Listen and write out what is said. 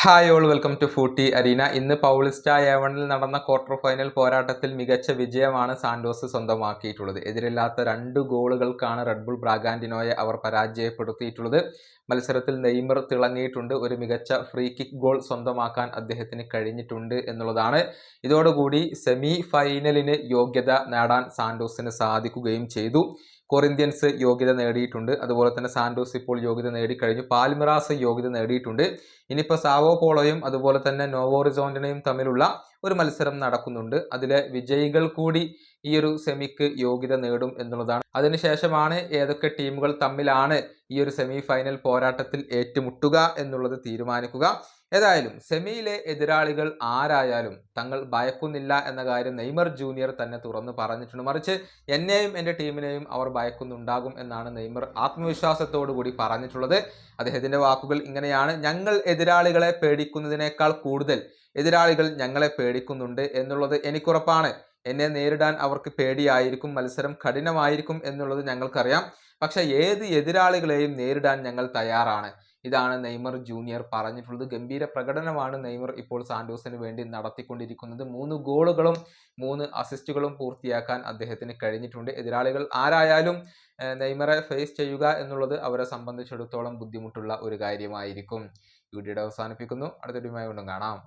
Hi all welcome to footy arena ഇന്ന് Paulista ഏവണിൽ നടന്ന quarter final പോരാട്ടത്തിൽ മികച്ച വിജയമാണ് സാന്റോസ് സ്വന്തമാക്കിയിട്ടുള്ളത്. എതിരില്ലാത്ത രണ്ട് ഗോളുകൾക്കാണ് റെഡ്ബുൾ ബ്രാഗാൻഡിനോയെ അവർ പരാജയപ്പെടുത്തിയിട്ടുള്ളത്. മത്സരത്തിൽ നെയ്മർ തിളങ്ങിയിട്ടുണ്ട്. ഒരു മികച്ച ഫ്രീ കിക്ക് ഗോൾ സ്വന്തമാക്കാൻ അദ്ദേഹത്തിന് കഴിഞ്ഞിട്ടുണ്ട് എന്നുള്ളതാണ്. ഇതോടുകൂടി സെമി ഫൈനലിന് യോഗ്യത നേടാൻ സാന്റോസിന് സാധിക്കുകയും ചെയ്തു. കൊറിന്ത്യൻസ് യോഗ്യത നേടിയിട്ടുണ്ട്. അതുപോലെ തന്നെ സാൻഡോസ് ഇപ്പോൾ യോഗ്യത നേടിക്കഴിഞ്ഞു പാൽമിറാസ് യോഗ്യത നേടിയിട്ടുണ്ട്. ഇനിയിപ്പോൾ സാവോ പോളോയും അതുപോലെ തന്നെ നോവോറിസോണ്ടിനെയും തമ്മിലുള്ള ഒരു മത്സരം നടക്കുന്നുണ്ട്. അതിലെ വിജയികൾ കൂടി ഈ ഒരു സെമിക്ക് യോഗ്യത നേടും എന്നുള്ളതാണ്. അതിനുശേഷമാണ് ഏതൊക്കെ ടീമുകൾ തമ്മിലാണ് ഈ ഒരു സെമി ഫൈനൽ പോരാട്ടത്തിൽ ഏറ്റുമുട്ടുക എന്നുള്ളത് തീരുമാനിക്കുക. ഏതായാലും സെമിയിലെ എതിരാളികൾ ആരായാലും തങ്ങൾ ഭയക്കുന്നില്ല എന്ന കാര്യം നെയ്മർ ജൂനിയർ തന്നെ തുറന്നു പറഞ്ഞിട്ടുണ്ട്. മറിച്ച് എന്നെയും എന്റെ ടീമിനെയും അവർ ഭയക്കുന്നുണ്ടാകും എന്നാണ് നെയ്മർ ആത്മവിശ്വാസത്തോടു കൂടി പറഞ്ഞിട്ടുള്ളത്. അദ്ദേഹത്തിന്റെ വാക്കുകൾ ഇങ്ങനെയാണ്. ഞങ്ങൾ എതിരാളികളെ പേടിക്കുന്നതിനേക്കാൾ കൂടുതൽ എതിരാളികൾ ഞങ്ങളെ പേടിക്കുന്നുണ്ട് എന്നുള്ളത് എനിക്കുറപ്പാണ്. എന്നെ നേരിടാൻ അവർക്ക് പേടിയായിരിക്കും മത്സരം കഠിനമായിരിക്കും എന്നുള്ളത് ഞങ്ങൾക്കറിയാം. പക്ഷെ ഏത് എതിരാളികളെയും നേരിടാൻ ഞങ്ങൾ തയ്യാറാണ്. ഇതാണ് നെയ്മർ ജൂനിയർ പറഞ്ഞിട്ടുള്ളത്. ഗംഭീര പ്രകടനമാണ് നെയ്മർ ഇപ്പോൾ സാന്റോസിന് വേണ്ടി നടത്തിക്കൊണ്ടിരിക്കുന്നത്. മൂന്ന് ഗോളുകളും മൂന്ന് അസിസ്റ്റുകളും പൂർത്തിയാക്കാൻ അദ്ദേഹത്തിന് കഴിഞ്ഞിട്ടുണ്ട്. എതിരാളികൾ ആരായാലും നെയ്മറെ ഫേസ് ചെയ്യുക എന്നുള്ളത് അവരെ സംബന്ധിച്ചിടത്തോളം ബുദ്ധിമുട്ടുള്ള ഒരു കാര്യമായിരിക്കും. വീഡിയോയുടെ അവസാനിപ്പിക്കുന്നു. അടുത്ത കൊണ്ടും കാണാം.